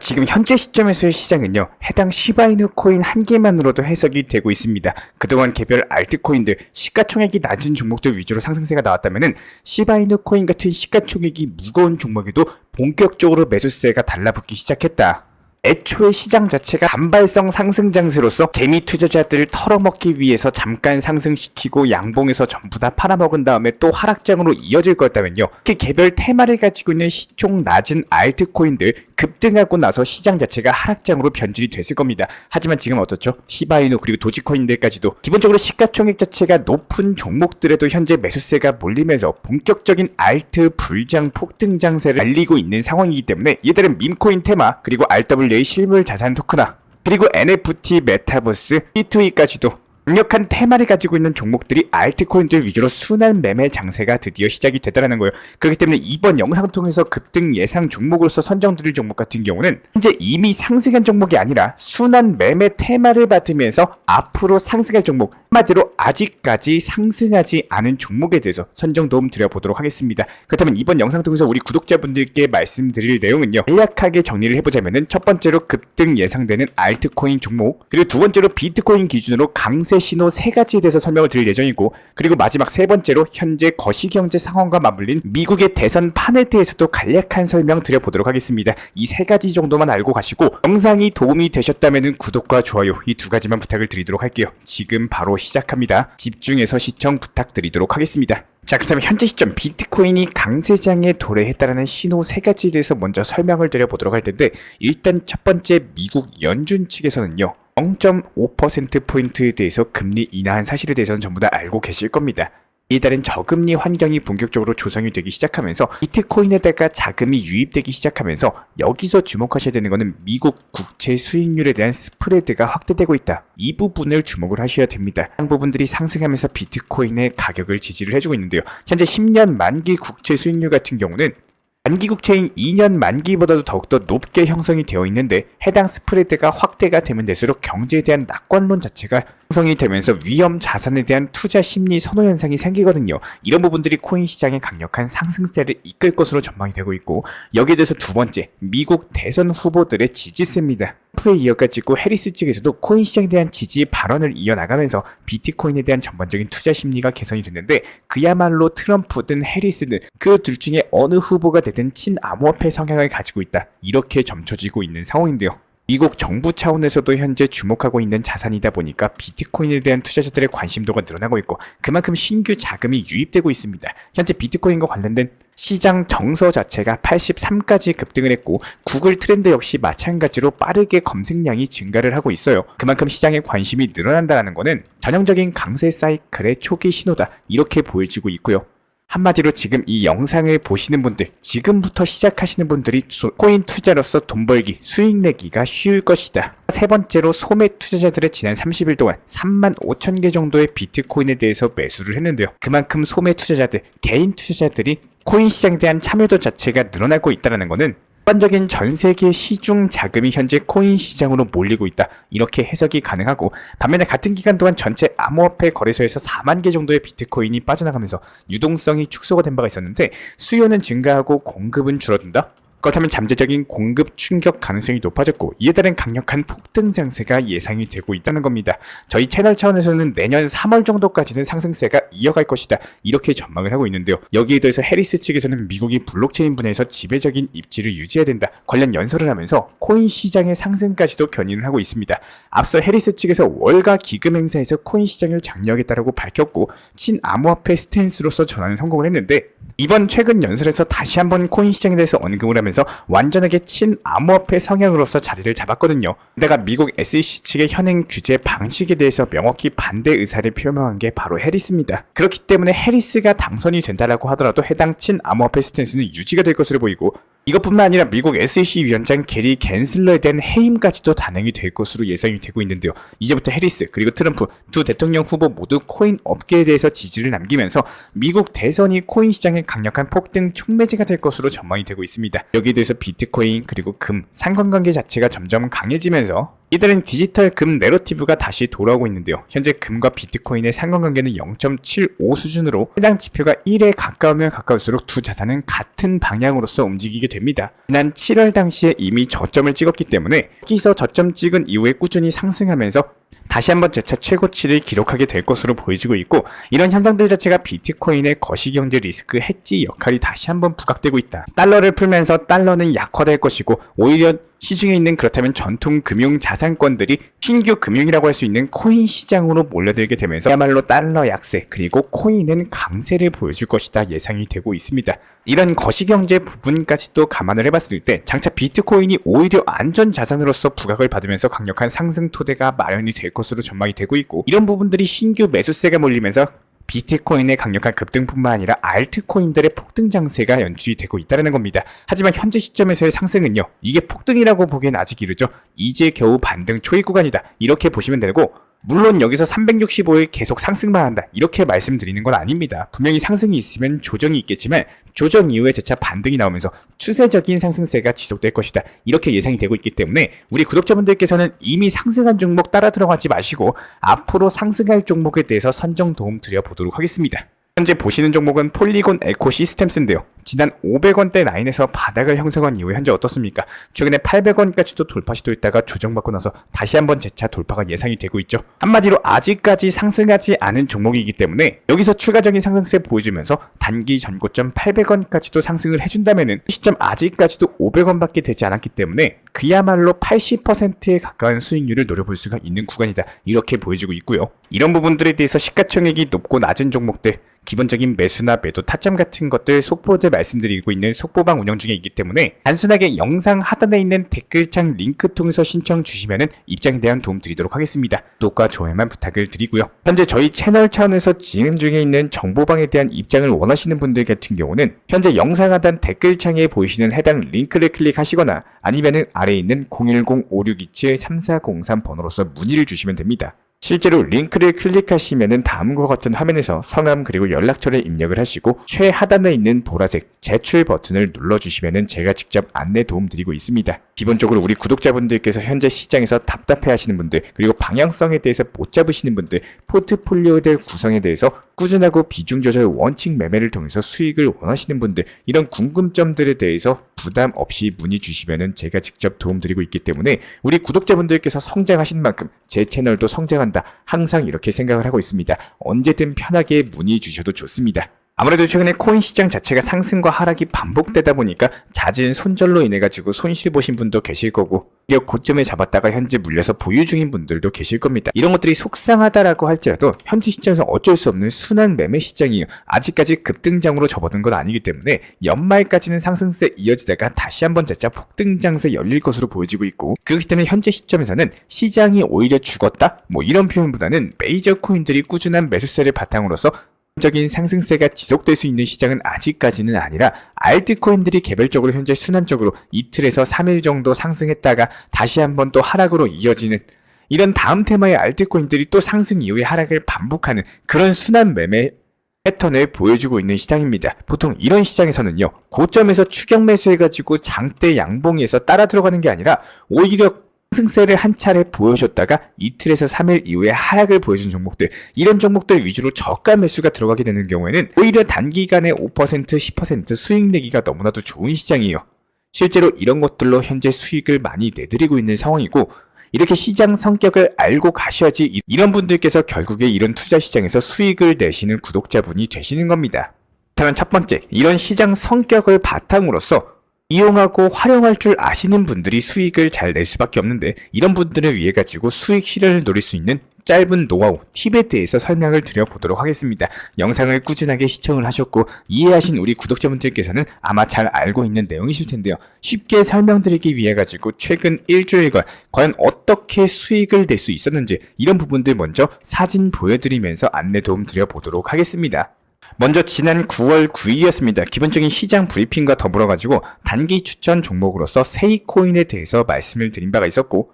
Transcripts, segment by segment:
지금 현재 시점에서의 시장은요, 해당 시바이누 코인 한 개만으로도 해석이 되고 있습니다. 그동안 개별 알트코인들, 시가총액이 낮은 종목들 위주로 상승세가 나왔다면은 시바이누 코인 같은 시가총액이 무거운 종목에도 본격적으로 매수세가 달라붙기 시작했다. 애초에 시장 자체가 단발성 상승 장세로서 개미 투자자들을 털어먹기 위해서 잠깐 상승시키고 양봉에서 전부 다 팔아먹은 다음에 또 하락장으로 이어질 거였다면요. 그 개별 테마를 가지고 있는 시총 낮은 알트코인들 급등하고 나서 시장 자체가 하락장으로 변질이 됐을 겁니다. 하지만 지금 어떻죠? 시바이누 그리고 도지코인들까지도 기본적으로 시가총액 자체가 높은 종목들에도 현재 매수세가 몰리면서 본격적인 알트 불장 폭등 장세를 알리고 있는 상황이기 때문에 이들은 밈코인 테마 그리고 RWA 실물 자산 토크나 그리고 NFT 메타버스 B2E까지도 강력한 테마를 가지고 있는 종목들이 알트코인들 위주로 순환 매매 장세가 드디어 시작이 되더라는 거예요. 그렇기 때문에 이번 영상 통해서 급등 예상 종목으로서 선정드릴 종목 같은 경우는 현재 이미 상승한 종목이 아니라 순환 매매 테마를 받으면서 앞으로 상승할 종목 한마디로 아직까지 상승하지 않은 종목에 대해서 선정 도움 드려보도록 하겠습니다. 그렇다면 이번 영상 통해서 우리 구독자분들께 말씀드릴 내용은요. 간략하게 정리를 해보자면은 첫 번째로 급등 예상되는 알트코인 종목 그리고 두 번째로 비트코인 기준으로 강세 신호 세 가지에 대해서 설명을 드릴 예정이고 그리고 마지막 세 번째로 현재 거시경제 상황과 맞물린 미국의 대선 판에 대해서도 간략한 설명 드려보도록 하겠습니다. 이 세 가지 정도만 알고 가시고 영상이 도움이 되셨다면 구독과 좋아요 이 두 가지만 부탁을 드리도록 할게요. 지금 바로 시작합니다. 집중해서 시청 부탁드리도록 하겠습니다. 자, 그렇다면 현재 시점 비트코인이 강세장에 도래했다라는 신호 세 가지에 대해서 먼저 설명을 드려보도록 할 텐데 일단 첫 번째 미국 연준 측에서는요. 0.5%포인트에 대해서 금리 인하한 사실에 대해서는 전부 다 알고 계실 겁니다. 이달은 저금리 환경이 본격적으로 조성이 되기 시작하면서 비트코인에다가 자금이 유입되기 시작하면서 여기서 주목하셔야 되는 것은 미국 국채 수익률에 대한 스프레드가 확대되고 있다. 이 부분을 주목을 하셔야 됩니다. 한 부분들이 상승하면서 비트코인의 가격을 지지를 해주고 있는데요. 현재 10년 만기 국채 수익률 같은 경우는 만기 국채인 2년 만기보다도 더욱더 높게 형성이 되어 있는데 해당 스프레드가 확대가 되면 될수록 경제에 대한 낙관론 자체가 형성이 되면서 위험 자산에 대한 투자 심리 선호 현상이 생기거든요. 이런 부분들이 코인 시장의 강력한 상승세를 이끌 것으로 전망이 되고 있고 여기에 대해서 두 번째 미국 대선 후보들의 지지세입니다. 트럼프에 이어가지고 해리스 측에서도 코인 시장에 대한 지지 발언을 이어나가면서 비트코인에 대한 전반적인 투자 심리가 개선이 됐는데 그야말로 트럼프든 해리스든 그 둘 중에 어느 후보가 되든 친암호화폐 성향을 가지고 있다. 이렇게 점쳐지고 있는 상황인데요. 미국 정부 차원에서도 현재 주목하고 있는 자산이다 보니까 비트코인에 대한 투자자들의 관심도가 늘어나고 있고 그만큼 신규 자금이 유입되고 있습니다. 현재 비트코인과 관련된 시장 정서 자체가 83까지 급등을 했고 구글 트렌드 역시 마찬가지로 빠르게 검색량이 증가를 하고 있어요. 그만큼 시장의 관심이 늘어난다는 것은 전형적인 강세 사이클의 초기 신호다. 이렇게 보여지고 있고요. 한마디로 지금 이 영상을 보시는 분들, 지금부터 시작하시는 분들이 코인 투자로서 돈 벌기, 수익 내기가 쉬울 것이다. 세 번째로 소매 투자자들의 지난 30일 동안 3만 5천 개 정도의 비트코인에 대해서 매수를 했는데요. 그만큼 소매 투자자들, 개인 투자자들이 코인 시장에 대한 참여도 자체가 늘어나고 있다는 것은 일반적인 전 세계 시중 자금이 현재 코인 시장으로 몰리고 있다. 이렇게 해석이 가능하고 반면에 같은 기간 동안 전체 암호화폐 거래소에서 4만 개 정도의 비트코인이 빠져나가면서 유동성이 축소가 된 바가 있었는데 수요는 증가하고 공급은 줄어든다. 그렇다면 잠재적인 공급 충격 가능성이 높아졌고 이에 따른 강력한 폭등 장세가 예상이 되고 있다는 겁니다. 저희 채널 차원에서는 내년 3월 정도까지는 상승세가 이어갈 것이다. 이렇게 전망을 하고 있는데요. 여기에 대해서 해리스 측에서는 미국이 블록체인 분야에서 지배적인 입지를 유지해야 된다. 관련 연설을 하면서 코인 시장의 상승까지도 견인을 하고 있습니다. 앞서 해리스 측에서 월가 기금 행사에서 코인 시장을 장려하겠다라고 밝혔고 친암호화폐 스탠스로서 전환을 성공을 했는데 이번 최근 연설에서 다시 한번 코인 시장에 대해서 언급을 하면서 완전하게 친암호화폐 성향으로서 자리를 잡았거든요. 내가 미국 SEC 측의 현행 규제 방식에 대해서 명확히 반대 의사를 표명한 게 바로 해리스입니다. 그렇기 때문에 해리스가 당선이 된다라고 하더라도 해당 친암호화폐 스탠스는 유지가 될 것으로 보이고 이것뿐만 아니라 미국 SEC 위원장 게리 겐슬러에 대한 해임까지도 단행이 될 것으로 예상이 되고 있는데요. 이제부터 해리스 그리고 트럼프 두 대통령 후보 모두 코인 업계에 대해서 지지를 남기면서 미국 대선이 코인 시장의 강력한 폭등 촉매제가 될 것으로 전망이 되고 있습니다. 여기에 대해서 비트코인 그리고 금 상관관계 자체가 점점 강해지면서 이들은 디지털 금 내러티브가 다시 돌아오고 있는데요. 현재 금과 비트코인의 상관관계는 0.75 수준으로 해당 지표가 1에 가까우면 가까울수록 두 자산은 같은 방향으로서 움직이게 됩니다. 지난 7월 당시에 이미 저점을 찍었기 때문에 여기서 저점 찍은 이후에 꾸준히 상승하면서 다시 한번 재차 최고치를 기록하게 될 것으로 보여지고 있고 이런 현상들 자체가 비트코인의 거시경제 리스크 해지 역할이 다시 한번 부각되고 있다. 달러를 풀면서 달러는 약화될 것이고 오히려 시중에 있는 그렇다면 전통 금융 자산권들이 신규 금융이라고 할 수 있는 코인 시장으로 몰려들게 되면서 야말로 달러 약세 그리고 코인은 강세를 보여줄 것이다 예상이 되고 있습니다. 이런 거시경제 부분까지도 감안을 해봤을 때 장차 비트코인이 오히려 안전 자산으로서 부각을 받으면서 강력한 상승 토대가 마련이 될 것으로 전망이 되고 있고 이런 부분들이 신규 매수세가 몰리면서 비트코인의 강력한 급등뿐만 아니라 알트코인들의 폭등 장세가 연출이 되고 있다는 겁니다. 하지만 현재 시점에서의 상승은요. 이게 폭등이라고 보기엔 아직 이르죠. 이제 겨우 반등 초입 구간이다. 이렇게 보시면 되고 물론 여기서 365일 계속 상승만 한다. 이렇게 말씀드리는 건 아닙니다. 분명히 상승이 있으면 조정이 있겠지만 조정 이후에 재차 반등이 나오면서 추세적인 상승세가 지속될 것이다. 이렇게 예상이 되고 있기 때문에 우리 구독자분들께서는 이미 상승한 종목 따라 들어가지 마시고 앞으로 상승할 종목에 대해서 선정 도움 드려보도록 하겠습니다. 현재 보시는 종목은 폴리곤 에코 시스템스인데요. 지난 500원대 라인에서 바닥을 형성한 이후에 현재 어떻습니까? 최근에 800원까지도 돌파 시도했다가 조정받고 나서 다시 한번 재차 돌파가 예상이 되고 있죠. 한마디로 아직까지 상승하지 않은 종목이기 때문에 여기서 추가적인 상승세 보여주면서 단기 전고점 800원까지도 상승을 해준다면은 시점 아직까지도 500원밖에 되지 않았기 때문에 그야말로 80%에 가까운 수익률을 노려볼 수가 있는 구간이다. 이렇게 보여지고 있고요. 이런 부분들에 대해서 시가총액이 높고 낮은 종목들 기본적인 매수나 매도 타점 같은 것들 속보들 말씀드리고 있는 속보방 운영 중에 있기 때문에 단순하게 영상 하단에 있는 댓글창 링크 통해서 신청 주시면은 입장에 대한 도움 드리도록 하겠습니다. 구독과 좋아요만 부탁을 드리고요. 현재 저희 채널 차원에서 진행 중에 있는 정보방에 대한 입장을 원하시는 분들 같은 경우는 현재 영상 하단 댓글창에 보이시는 해당 링크를 클릭하시거나 아니면은 아래에 있는 010-5627-3403 번호로서 문의를 주시면 됩니다. 실제로 링크를 클릭하시면은 다음과 같은 화면에서 성함 그리고 연락처를 입력을 하시고 최하단에 있는 보라색 제출 버튼을 눌러주시면은 제가 직접 안내 도움 드리고 있습니다. 기본적으로 우리 구독자분들께서 현재 시장에서 답답해 하시는 분들 그리고 방향성에 대해서 못 잡으시는 분들 포트폴리오들 구성에 대해서 꾸준하고 비중 조절 원칙 매매를 통해서 수익을 원하시는 분들 이런 궁금점들에 대해서 부담 없이 문의 주시면은 제가 직접 도움 드리고 있기 때문에 우리 구독자분들께서 성장하신 만큼 제 채널도 성장한다 항상 이렇게 생각을 하고 있습니다. 언제든 편하게 문의 주셔도 좋습니다. 아무래도 최근에 코인 시장 자체가 상승과 하락이 반복되다 보니까 잦은 손절로 인해 가지고 손실 보신 분도 계실 거고 오히려 고점에 잡았다가 현재 물려서 보유 중인 분들도 계실 겁니다. 이런 것들이 속상하다라고 할지라도 현재 시장에서 어쩔 수 없는 순환 매매 시장이에요. 아직까지 급등장으로 접어든 건 아니기 때문에 연말까지는 상승세 이어지다가 다시 한번 재차 폭등장세 열릴 것으로 보여지고 있고 그렇기 때문에 현재 시점에서는 시장이 오히려 죽었다? 뭐 이런 표현보다는 메이저 코인들이 꾸준한 매수세를 바탕으로서 적인 상승세가 지속될 수 있는 시장은 아직까지는 아니라 알트코인들이 개별적으로 현재 순환적으로 이틀에서 3일 정도 상승했다가 다시 한번 또 하락으로 이어지는 이런 다음 테마의 알트코인들이 또 상승 이후에 하락을 반복하는 그런 순환 매매 패턴을 보여주고 있는 시장입니다. 보통 이런 시장에서는요, 고점에서 추격 매수해가지고 장대 양봉에서 따라 들어가는 게 아니라 오히려 상승세를 한 차례 보여줬다가 이틀에서 3일 이후에 하락을 보여준 종목들 이런 종목들 위주로 저가 매수가 들어가게 되는 경우에는 오히려 단기간에 5% 10% 수익 내기가 너무나도 좋은 시장이에요. 실제로 이런 것들로 현재 수익을 많이 내드리고 있는 상황이고 이렇게 시장 성격을 알고 가셔야지 이- 이런 분들께서 결국에 이런 투자 시장에서 수익을 내시는 구독자분이 되시는 겁니다. 그렇다면 첫 번째, 이런 시장 성격을 바탕으로서 이용하고 활용할 줄 아시는 분들이 수익을 잘 낼 수밖에 없는데 이런 분들을 위해 가지고 수익 실현을 노릴 수 있는 짧은 노하우, 팁에 대해서 설명을 드려보도록 하겠습니다. 영상을 꾸준하게 시청을 하셨고 이해하신 우리 구독자분들께서는 아마 잘 알고 있는 내용이실 텐데요. 쉽게 설명드리기 위해 가지고 최근 일주일간 과연 어떻게 수익을 낼 수 있었는지 이런 부분들 먼저 사진 보여드리면서 안내 도움 드려보도록 하겠습니다. 먼저 지난 9월 9일이었습니다. 기본적인 시장 브리핑과 더불어 가지고 단기 추천 종목으로서 세이코인에 대해서 말씀을 드린 바가 있었고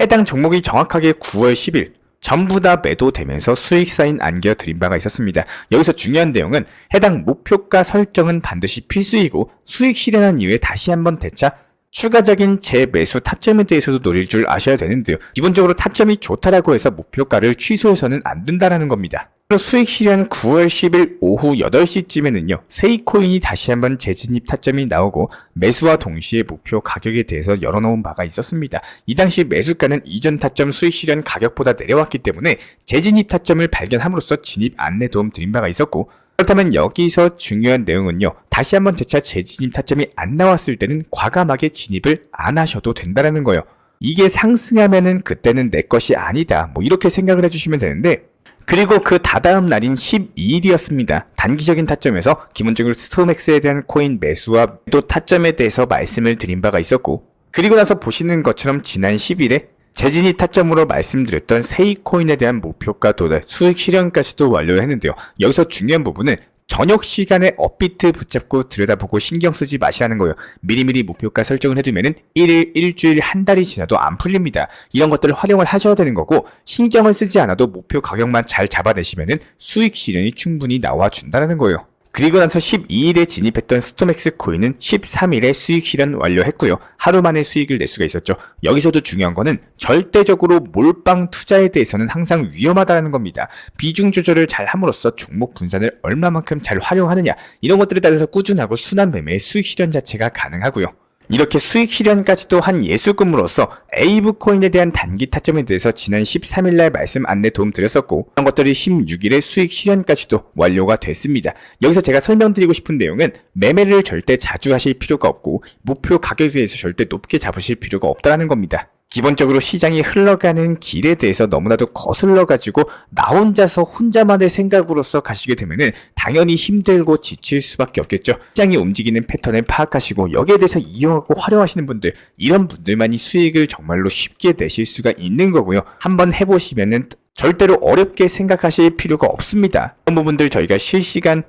해당 종목이 정확하게 9월 10일 전부 다 매도되면서 수익 사인 안겨 드린 바가 있었습니다. 여기서 중요한 내용은 해당 목표가 설정은 반드시 필수이고 수익 실현한 이후에 다시 한번 대차 추가적인 재매수 타점에 대해서도 노릴 줄 아셔야 되는데요. 기본적으로 타점이 좋다라고 해서 목표가를 취소해서는 안 된다라는 겁니다. 수익 실현 9월 10일 오후 8시쯤에는요, 세이코인이 다시 한번 재진입 타점이 나오고 매수와 동시에 목표 가격에 대해서 열어놓은 바가 있었습니다. 이 당시 매수가는 이전 타점 수익 실현 가격보다 내려왔기 때문에 재진입 타점을 발견함으로써 진입 안내 도움 드린 바가 있었고, 그렇다면 여기서 중요한 내용은요, 다시 한번 재차 재진입 타점이 안 나왔을 때는 과감하게 진입을 안 하셔도 된다는 거예요. 이게 상승하면은 그때는 내 것이 아니다. 뭐 이렇게 생각을 해주시면 되는데, 그리고 그 다다음 날인 12일이었습니다. 단기적인 타점에서 기본적으로 스토맥스에 대한 코인 매수와 또 타점에 대해서 말씀을 드린 바가 있었고, 그리고 나서 보시는 것처럼 지난 10일에 재진입 타점으로 말씀드렸던 세이코인에 대한 목표가 도달, 수익 실현까지도 완료를 했는데요. 여기서 중요한 부분은 저녁 시간에 업비트 붙잡고 들여다보고 신경 쓰지 마시라는 거예요. 미리미리 목표가 설정을 해두면은 1일, 일주일, 한 달이 지나도 안 풀립니다. 이런 것들을 활용을 하셔야 되는 거고, 신경을 쓰지 않아도 목표 가격만 잘 잡아내시면은 수익 실현이 충분히 나와준다는 거예요. 그리고 나서 12일에 진입했던 스토맥스 코인은 13일에 수익 실현 완료했고요. 하루 만에 수익을 낼 수가 있었죠. 여기서도 중요한 거는 절대적으로 몰빵 투자에 대해서는 항상 위험하다는 겁니다. 비중 조절을 잘 함으로써 종목 분산을 얼마만큼 잘 활용하느냐 이런 것들에 따라서 꾸준하고 순환 매매의 수익 실현 자체가 가능하고요. 이렇게 수익 실현까지도 한 예수금으로서 에이브 코인에 대한 단기 타점에 대해서 지난 13일날 말씀 안내 도움 드렸었고 이런 것들이 16일에 수익 실현까지도 완료가 됐습니다. 여기서 제가 설명드리고 싶은 내용은 매매를 절대 자주 하실 필요가 없고 목표 가격에 대해서 절대 높게 잡으실 필요가 없다는 겁니다. 기본적으로 시장이 흘러가는 길에 대해서 너무나도 거슬러 가지고 나 혼자서 혼자만의 생각으로서 가시게 되면은 당연히 힘들고 지칠 수밖에 없겠죠. 시장이 움직이는 패턴을 파악하시고 여기에 대해서 이용하고 활용하시는 분들 이런 분들만이 수익을 정말로 쉽게 내실 수가 있는 거고요. 한번 해보시면은 절대로 어렵게 생각하실 필요가 없습니다. 이런 부분들 저희가 실시간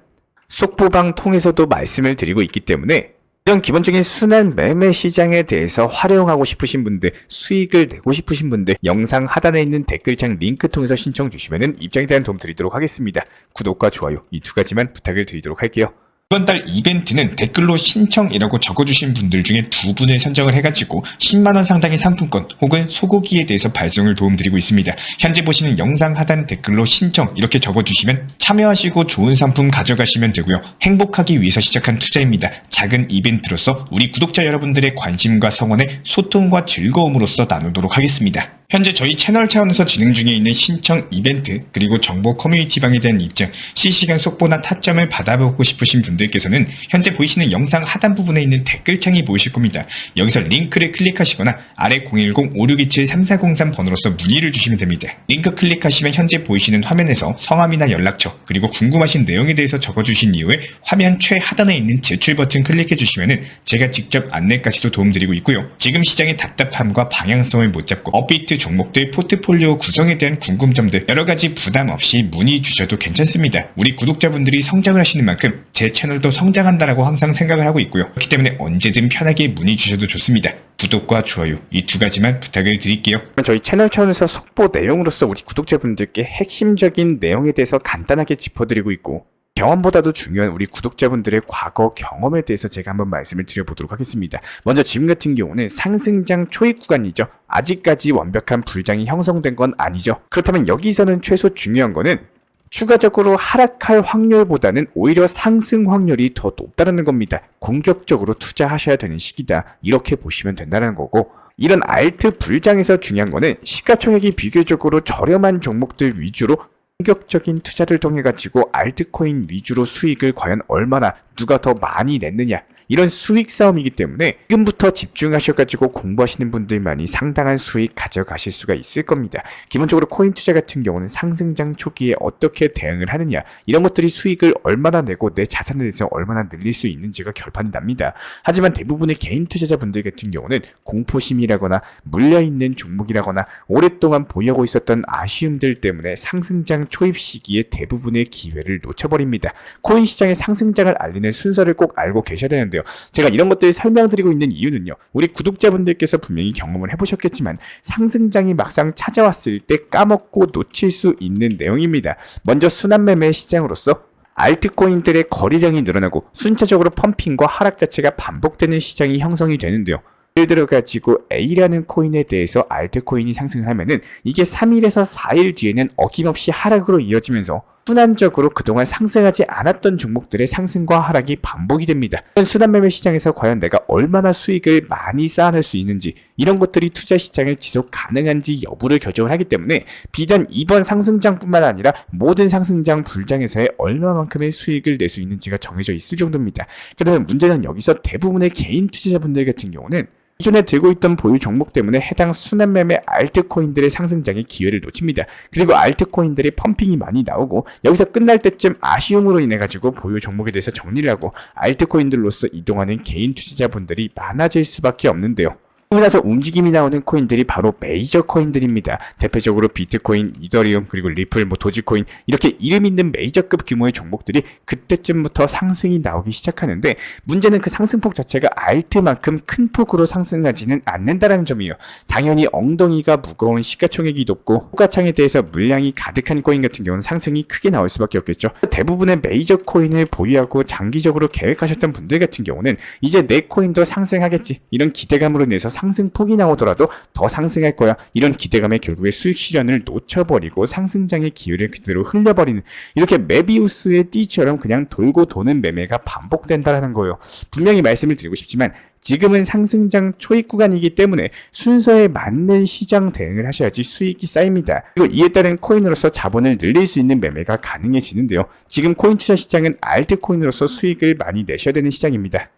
속보방 통해서도 말씀을 드리고 있기 때문에 이런 기본적인 순환 매매 시장에 대해서 활용하고 싶으신 분들, 수익을 내고 싶으신 분들, 영상 하단에 있는 댓글창 링크 통해서 신청 주시면 입장에 대한 도움 드리도록 하겠습니다. 구독과 좋아요 이 두 가지만 부탁을 드리도록 할게요. 이번 달 이벤트는 댓글로 신청이라고 적어주신 분들 중에 두 분을 선정을 해가지고 10만원 상당의 상품권 혹은 소고기에 대해서 발송을 도움드리고 있습니다. 현재 보시는 영상 하단 댓글로 신청 이렇게 적어주시면 참여하시고 좋은 상품 가져가시면 되고요. 행복하기 위해서 시작한 투자입니다. 작은 이벤트로서 우리 구독자 여러분들의 관심과 성원에 소통과 즐거움으로써 나누도록 하겠습니다. 현재 저희 채널 차원에서 진행 중에 있는 신청 이벤트 그리고 정보 커뮤니티방에 대한 입장, 실시간 속보나 타점을 받아보고 싶으신 분들께서는 현재 보이시는 영상 하단 부분에 있는 댓글창이 보이실 겁니다. 여기서 링크를 클릭하시거나 아래 010-5627-3403 번호로서 문의를 주시면 됩니다. 링크 클릭하시면 현재 보이시는 화면에서 성함이나 연락처 그리고 궁금하신 내용에 대해서 적어주신 이후에 화면 최하단에 있는 제출 버튼 클릭해 주시면 제가 직접 안내까지도 도움드리고 있고요. 지금 시장의 답답함과 방향성을 못 잡고 업비트 종목들 포트폴리오 구성에 대한 궁금점들 여러 가지 부담 없이 문의 주셔도 괜찮습니다. 우리 구독자분들이 성장을 하시는 만큼 제 채널도 성장한다라고 항상 생각을 하고 있고요. 그렇기 때문에 언제든 편하게 문의 주셔도 좋습니다. 구독과 좋아요 이 두 가지만 부탁을 드릴게요. 저희 채널 차원에서 속보 내용으로서 우리 구독자분들께 핵심적인 내용에 대해서 간단하게 짚어드리고 있고 경험보다도 중요한 우리 구독자분들의 과거 경험에 대해서 제가 한번 말씀을 드려보도록 하겠습니다. 먼저 지금 같은 경우는 상승장 초입 구간이죠. 아직까지 완벽한 불장이 형성된 건 아니죠. 그렇다면 여기서는 최소 중요한 거는 추가적으로 하락할 확률보다는 오히려 상승 확률이 더 높다는 겁니다. 공격적으로 투자하셔야 되는 시기다. 이렇게 보시면 된다는 거고 이런 알트 불장에서 중요한 거는 시가총액이 비교적으로 저렴한 종목들 위주로 공격적인 투자를 통해 가지고 알트코인 위주로 수익을 과연 얼마나 누가 더 많이 냈느냐 이런 수익 싸움이기 때문에 지금부터 집중하셔가지고 공부하시는 분들만이 상당한 수익 가져가실 수가 있을 겁니다. 기본적으로 코인 투자 같은 경우는 상승장 초기에 어떻게 대응을 하느냐 이런 것들이 수익을 얼마나 내고 내 자산에 대해서 얼마나 늘릴 수 있는지가 결판이 납니다. 하지만 대부분의 개인 투자자분들 같은 경우는 공포심이라거나 물려있는 종목이라거나 오랫동안 보유하고 있었던 아쉬움들 때문에 상승장 초입 시기에 대부분의 기회를 놓쳐버립니다. 코인 시장의 상승장을 알리는 순서를 꼭 알고 계셔야 되는데요. 제가 이런 것들을 설명드리고 있는 이유는요. 우리 구독자분들께서 분명히 경험을 해보셨겠지만 상승장이 막상 찾아왔을 때 까먹고 놓칠 수 있는 내용입니다. 먼저 순환매매 시장으로서 알트코인들의 거래량이 늘어나고 순차적으로 펌핑과 하락 자체가 반복되는 시장이 형성이 되는데요. 예를 들어 가지고 A라는 코인에 대해서 알트코인이 상승하면은 이게 3일에서 4일 뒤에는 어김없이 하락으로 이어지면서 순환적으로 그동안 상승하지 않았던 종목들의 상승과 하락이 반복이 됩니다. 순환매매 시장에서 과연 내가 얼마나 수익을 많이 쌓아낼 수 있는지 이런 것들이 투자 시장을 지속 가능한지 여부를 결정을 하기 때문에 비단 이번 상승장뿐만 아니라 모든 상승장 불장에서의 얼마만큼의 수익을 낼 수 있는지가 정해져 있을 정도입니다. 그러면 문제는 여기서 대부분의 개인 투자자분들 같은 경우는 기존에 들고 있던 보유 종목 때문에 해당 순환매매 알트코인들의 상승장의 기회를 놓칩니다. 그리고 알트코인들의 펌핑이 많이 나오고 여기서 끝날 때쯤 아쉬움으로 인해 가지고 보유 종목에 대해서 정리를 하고 알트코인들로서 이동하는 개인 투자자분들이 많아질 수밖에 없는데요. 나서 움직임이 나오는 코인들이 바로 메이저 코인들입니다. 대표적으로 비트코인, 이더리움, 그리고 리플, 뭐 도지코인 이렇게 이름 있는 메이저급 규모의 종목들이 그때쯤부터 상승이 나오기 시작하는데 문제는 그 상승폭 자체가 알트만큼 큰 폭으로 상승하지는 않는다라는 점이에요. 당연히 엉덩이가 무거운 시가총액이 높고 호가창에 대해서 물량이 가득한 코인 같은 경우는 상승이 크게 나올 수밖에 없겠죠. 대부분의 메이저 코인을 보유하고 장기적으로 계획하셨던 분들 같은 경우는 이제 내 코인도 상승하겠지 이런 기대감으로 인해서 상승폭이 나오더라도 더 상승할 거야 이런 기대감에 결국에 수익 실현을 놓쳐버리고 상승장의 기회를 그대로 흘려버리는 이렇게 메비우스의 띠처럼 그냥 돌고 도는 매매가 반복된다라는 거예요. 분명히 말씀을 드리고 싶지만 지금은 상승장 초입 구간이기 때문에 순서에 맞는 시장 대응을 하셔야지 수익이 쌓입니다. 그리고 이에 따른 코인으로서 자본을 늘릴 수 있는 매매가 가능해지는데요. 지금 코인 투자 시장은 알트코인으로서 수익을 많이 내셔야 되는 시장입니다.